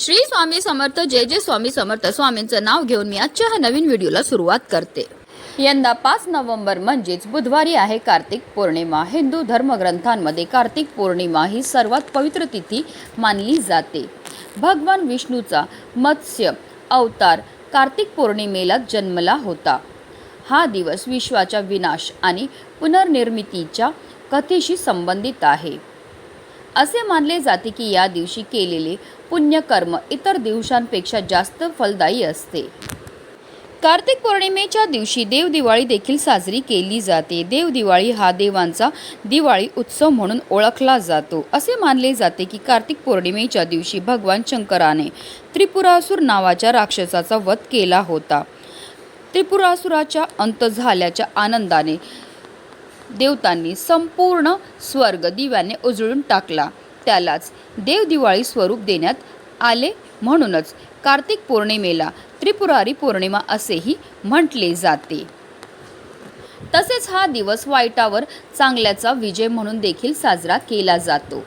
श्री स्वामी समर्थ जय जय स्वामी समर्थ. स्वामींचं नाव घेऊन मी आजच्या ह्या नवीन व्हिडिओला सुरुवात करते. यंदा पाच नोव्हेंबर म्हणजेच बुधवारी आहे कार्तिक पौर्णिमा. हिंदू धर्मग्रंथांमध्ये कार्तिक पौर्णिमा ही सर्वात पवित्र तिथी मानली जाते. भगवान विष्णूचा मत्स्य अवतार कार्तिक पौर्णिमेला जन्मला होता. हा दिवस विश्वाच्या विनाश आणि पुनर्निर्मितीच्या कथेशी संबंधित आहे. असे मानले जाते की या दिवशी केलेले पुण्यकर्म इतर दिवसांपेक्षा जास्त फलदायी असते. कार्तिक पौर्णिमेच्या दिवशी देवदिवाळी देखील साजरी केली जाते. देवदिवाळी हा देवांचा दिवाळी उत्सव म्हणून ओळखला जातो. असे मानले जाते की कार्तिक पौर्णिमेच्या दिवशी भगवान शंकराने त्रिपुरासूर नावाच्या राक्षसाचा वध केला होता. त्रिपुरासुराच्या अंत झाल्याच्या आनंदाने देवतांनी संपूर्ण स्वर्ग दिव्याने उजळून टाकला. त्यालाच देवदिवाळी स्वरूप देण्यात आले म्हणूनच कार्तिक पौर्णिमेला त्रिपुरारी पौर्णिमा असेही म्हटले जाते. तसेच हा दिवस वाईटावर चांगल्याचा विजय म्हणून देखील साजरा केला जातो.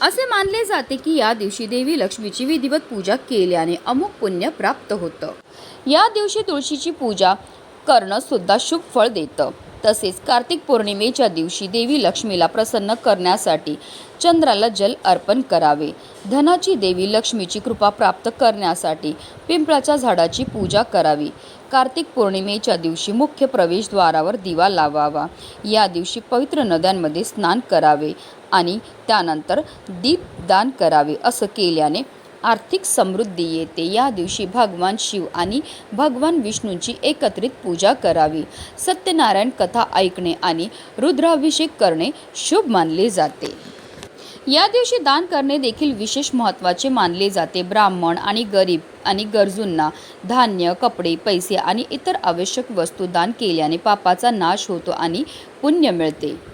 असे मानले जाते की या दिवशी देवी लक्ष्मीची विधिवत पूजा केल्याने अमुक पुण्य प्राप्त होतं. या दिवशी तुळशीची पूजा करणं सुद्धा शुभ फळ देतं. तसेच कार्तिक पौर्णिमेच्या दिवशी देवी लक्ष्मीला प्रसन्न करण्यासाठी चंद्राला जल अर्पण करावे. धनाची देवी लक्ष्मीची कृपा प्राप्त करण्यासाठी पिंपळाच्या झाडाची पूजा करावी. कार्तिक पौर्णिमेच्या दिवशी मुख्य प्रवेशद्वारावर दिवा लावावा. या दिवशी पवित्र नद्यांमध्ये स्नान करावे आणि त्यानंतर दीपदान करावे असं केल्याने आर्थिक समृद्धी येते. या दिवशी भगवान शिव आणि भगवान विष्णूंची एकत्रित पूजा करावी. सत्यनारायण कथा ऐकणे आणि रुद्राभिषेक करणे शुभ मानले जाते. या दिवशी दान करणे देखील विशेष महत्त्वाचे मानले जाते. ब्राह्मण आणि गरीब आणि गरजूंना धान्य कपडे पैसे आणि इतर आवश्यक वस्तू दान केल्याने पापाचा नाश होतो आणि पुण्य मिळते.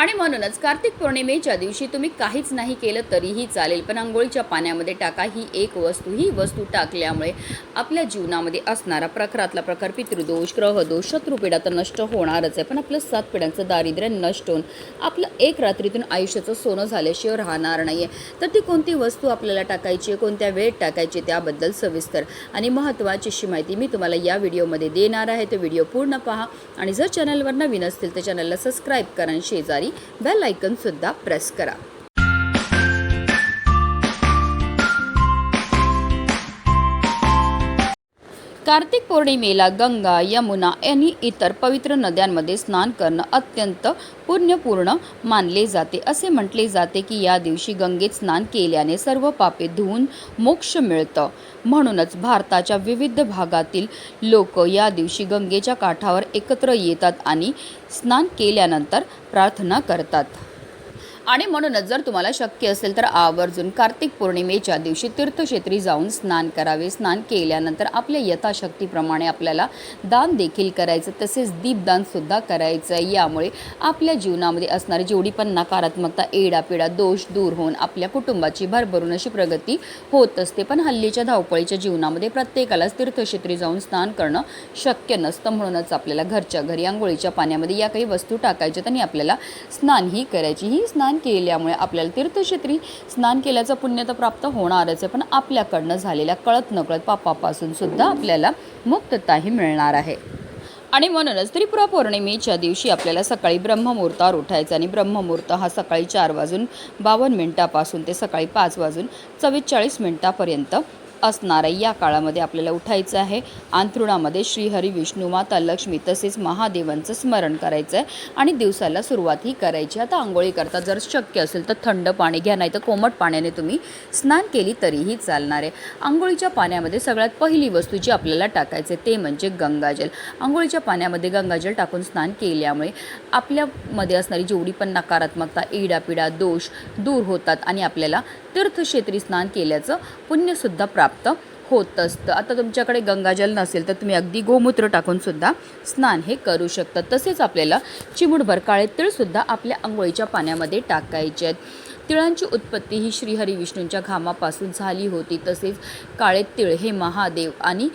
आणि म्हणूनच कार्तिक पौर्णिमेच्या दिवशी तुम्ही काहीच नाही केलं तरीही चालेल. पण आंघोळीच्या पाण्यामध्ये टाका. ही एक वस्तू ही वस्तू टाकल्यामुळे आपल्या जीवनामध्ये असणारा प्रखरातला प्रकार पितृदोष ग्रहदोष शत्रुपिढा तर नष्ट होणारच आहे. पण आपलं सात पिढ्यांचं दारिद्र्य नष्ट होऊन आपलं एक रात्रीतून आयुष्याचं सोनं झाल्याशिवाय राहणार नाही आहे तर ती कोणती वस्तू आपल्याला टाकायची आहे? कोणत्या वेळेत टाकायची त्याबद्दल सविस्तर आणि महत्त्वाची अशी माहिती मी तुम्हाला या व्हिडिओमध्ये देणार आहे. तो व्हिडिओ पूर्ण पहा आणि जर चॅनलवर नवीन असतील तर चॅनलला सबस्क्राईब करा आणि शेजारी बेल सुद्धा प्रेस करा. कार्तिक पौर्णिमेला गंगा यमुना यांनी इतर पवित्र नद्यांमध्ये स्नान करणं अत्यंत पुण्यपूर्ण मानले जाते. असे म्हटले जाते की या दिवशी गंगेत स्नान केल्याने सर्व पापे धुवून मोक्ष मिळतं. म्हणूनच भारताच्या विविध भागातील लोक या दिवशी गंगेच्या काठावर एकत्र येतात आणि स्नान केल्यानंतर प्रार्थना करतात. आणि म्हणूनच जर तुम्हाला शक्य असेल तर आवर्जून कार्तिक पौर्णिमेच्या दिवशी तीर्थक्षेत्री जाऊन स्नान करावे. स्नान केल्यानंतर आपल्या यथाशक्तीप्रमाणे आपल्याला दान देखील करायचं तसेच दीपदानसुद्धा करायचं आहे यामुळे आपल्या जीवनामध्ये असणारी जेवढी पण नकारात्मकता एडापिडा दोष दूर होऊन आपल्या कुटुंबाची भरभरून अशी प्रगती होत असते. पण हल्लीच्या धावपळीच्या जीवनामध्ये प्रत्येकालाच तीर्थक्षेत्री जाऊन स्नान करणं शक्य नसतं. म्हणूनच आपल्याला घरच्या घरी आंघोळीच्या पाण्यामध्ये या काही वस्तू टाकायच्यात आणि आपल्याला स्नानही करायची. ही स्नान केल्यामुळे आपल्याला तीर्थक्षेत्री स्नान केल्याचं पुण्य तर प्राप्त होणारच आहे पण आपल्याकडनं झालेल्या कळत नकळत पापापासून सुद्धा आपल्याला मुक्तताही मिळणार आहे. आणि म्हणूनच त्रिपुरा पौर्णिमेच्या दिवशी आपल्याला सकाळी ब्रह्ममुहूर्तावर उठायचं आणि ब्रह्ममुहूर्त हा सकाळी चार वाजून बावन्न मिनटापासून ते सकाळी पाच वाजून चव्वेचाळीस मिनटापर्यंत असणार आहे. या काळामध्ये आपल्याला उठायचं आहे. अंथरुणामध्ये श्रीहरी विष्णू माता लक्ष्मी तसेच महादेवांचं स्मरण करायचं आहे आणि दिवसाला सुरुवातही करायची आता आंघोळी करता जर शक्य असेल तर थंड पाणी घ्या नाही तर कोमट पाण्याने तुम्ही स्नान केली तरीही चालणार आहे. आंघोळीच्या पाण्यामध्ये सगळ्यात पहिली वस्तू जी आपल्याला टाकायचे ते म्हणजे गंगाजल आंघोळीच्या पाण्यामध्ये गंगाजल टाकून स्नान केल्यामुळे आपल्यामध्ये असणारी जेवढी पण नकारात्मकता इडापिडा दोष दूर होतात आणि आपल्याला तीर्थक्षेत्री स्नान केल्याचं पुण्यसुद्धा प्राप्त होत असतं. आता तुमच्याकडे गंगाजल नसेल तर तुम्ही अगदी गोमूत्र टाकूनसुद्धा स्नान हे करू शकता. तसेच आपल्याला चिमुटभर काळे तिळसुद्धा आपल्या आंघोळीच्या पाण्यामध्ये टाकायचे आहेत. तिळांची उत्पत्ती ही श्रीहरी विष्णूंच्या घामापासून झाली होती. तसेच काळे तिळ हे महादेव आणि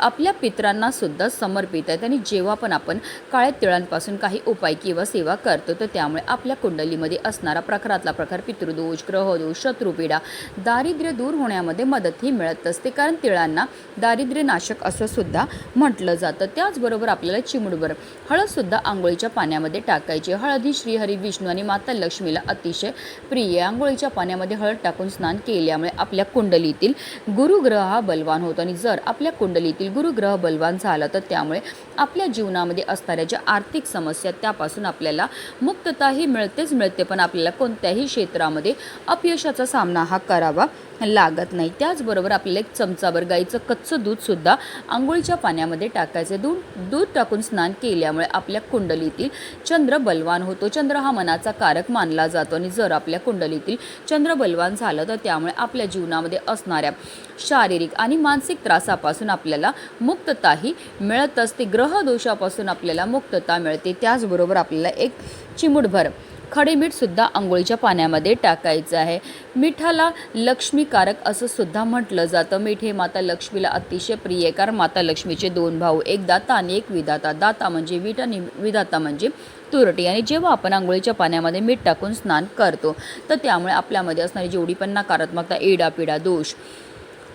आपल्या पित्रांना सुद्धा समर्पित आहेत. आणि जेव्हा पण आपण काळ्या तिळांपासून काही उपाय किंवा सेवा करतो तर त्यामुळे आपल्या कुंडलीमध्ये असणारा प्रखरातला प्रकार पितृदोष ग्रहदोष शत्रुपीडा दारिद्र्य दूर होण्यामध्ये मदतही मिळत असते. कारण तिळांना दारिद्र्य नाशक असं सुद्धा म्हटलं जातं. त्याचबरोबर आपल्याला चिमुडभर हळदसुद्धा आंघोळीच्या पाण्यामध्ये टाकायची. हळद ही श्रीहरी विष्णू आणि माता लक्ष्मीला अतिशय प्रिय आहे. आंघोळीच्या पाण्यामध्ये हळद टाकून स्नान केल्यामुळे आपल्या कुंडलीतील गुरुग्रह हा बलवान होतो. आणि जर आपल्या कुंडलीतील गुरुग्रह बलवान झाला तर त्यामुळे आपल्या जीवनामध्ये असणाऱ्या ज्या आर्थिक समस्या त्यापासून आपल्याला मुक्तताही मिळतेच मिळते. पण आपल्याला कोणत्याही क्षेत्रामध्ये अपयशाचा सामना हा करावा लागत नाही. त्याचबरोबर आपल्याला एक चमचाभर गाईचं कच्चं दूधसुद्धा आंघोळीच्या पाण्यामध्ये टाकायचं. दूध दूध टाकून स्नान केल्यामुळे आपल्या कुंडलीतील चंद्र बलवान होतो. चंद्र हा मनाचा कारक मानला जातो आणि जर आपल्या कुंडलीतील चंद्र बलवान झालं तर त्यामुळे आपल्या जीवनामध्ये असणाऱ्या शारीरिक आणि मानसिक त्रासापासून आपल्याला मुक्तताही मिळत असते. ग्रहदोषापासून आपल्याला मुक्तता मिळते. त्याचबरोबर आपल्याला एक चिमुटभर खडे मीठसुद्धा आंघोळीच्या पाण्यामध्ये टाकायचं आहे. मिठाला लक्ष्मीकारक असं सुद्धा म्हटलं जातं. मीठ हे माता लक्ष्मीला अतिशय प्रिय कारण माता लक्ष्मीचे दोन भाऊ एक दाता आणि एक विधाता. दाता म्हणजे वीट आणि विधाता म्हणजे तुरटी. आणि जेव्हा आपण आंघोळीच्या पाण्यामध्ये मीठ टाकून स्नान करतो तर त्यामुळे आपल्यामध्ये असणारी जेवढी पण नकारात्मकता एडापिडा दोष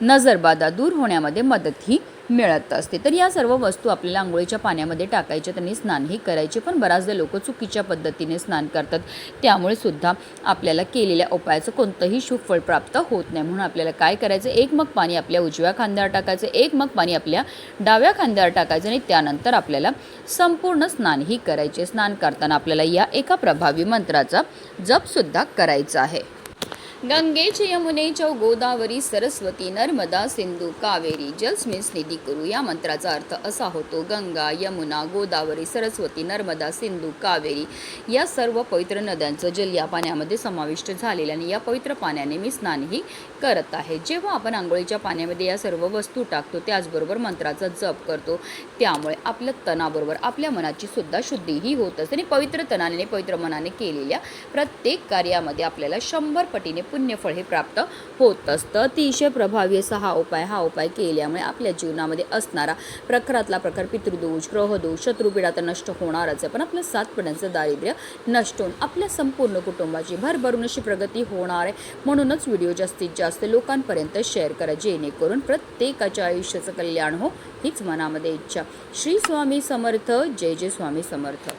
नजरबाधा दूर होण्यामध्ये मदतही मिळत असते. तर या सर्व वस्तू आपल्याला आंघोळीच्या पाण्यामध्ये टाकायच्या त्यांनी स्नानही करायचे. पण बऱ्याचदा लोक चुकीच्या पद्धतीने स्नान करतात. त्यामुळे सुद्धा आपल्याला केलेल्या उपायाचं कोणतंही शुभफळ प्राप्त होत नाही. म्हणून आपल्याला काय करायचं? एक मग पाणी आपल्या उजव्या खांद्यावर टाकायचं एक मग पाणी आपल्या डाव्या खांद्यावर टाकायचं आणि त्यानंतर आपल्याला संपूर्ण स्नानही करायचे. स्नान करताना आपल्याला या एका प्रभावी मंत्राचा जपसुद्धा करायचा आहे. गंगेचे यमुनेच्या गोदावरी सरस्वती नर्मदा सिंधू कावेरी जलस्मिन्स निधी करू या मंत्राचा अर्थ असा होतो गंगा यमुना गोदावरी सरस्वती नर्मदा सिंधू कावेरी या सर्व पवित्र नद्यांचं जल या पाण्यामध्ये समाविष्ट झालेलं आणि या पवित्र पाण्याने मी स्नानही करत आहे. जेव्हा आपण आंघोळीच्या पाण्यामध्ये या सर्व वस्तू टाकतो त्याचबरोबर मंत्राचा जप करतो त्यामुळे आपल्या तणाबरोबर आपल्या मनाची सुद्धा शुद्धीही होत असते. आणि पवित्र तणाने पवित्र मनाने केलेल्या प्रत्येक कार्यामध्ये आपल्याला शंभर पटीने पुण्यफळ हे प्राप्त होत असतं. अतिशय प्रभावी असा हा उपाय हा उपाय केल्यामुळे आपल्या जीवनामध्ये असणारा प्रखरातला प्रकार पितृदोष ग्रहदोष शत्रुपीडा तर नष्ट होणारच आहे. पण आपलं सातपड्यांचं दारिद्र्य नष्ट होऊन आपल्या संपूर्ण कुटुंबाची भरभरून अशी प्रगती होणार आहे. म्हणूनच व्हिडिओ जास्तीत जास्त लोकांपर्यंत शेअर करा. जेणेकरून प्रत्येकाच्या आयुष्याचं कल्याण हो हीच मनामध्ये इच्छा. श्री स्वामी समर्थ. जय जय स्वामी समर्थ.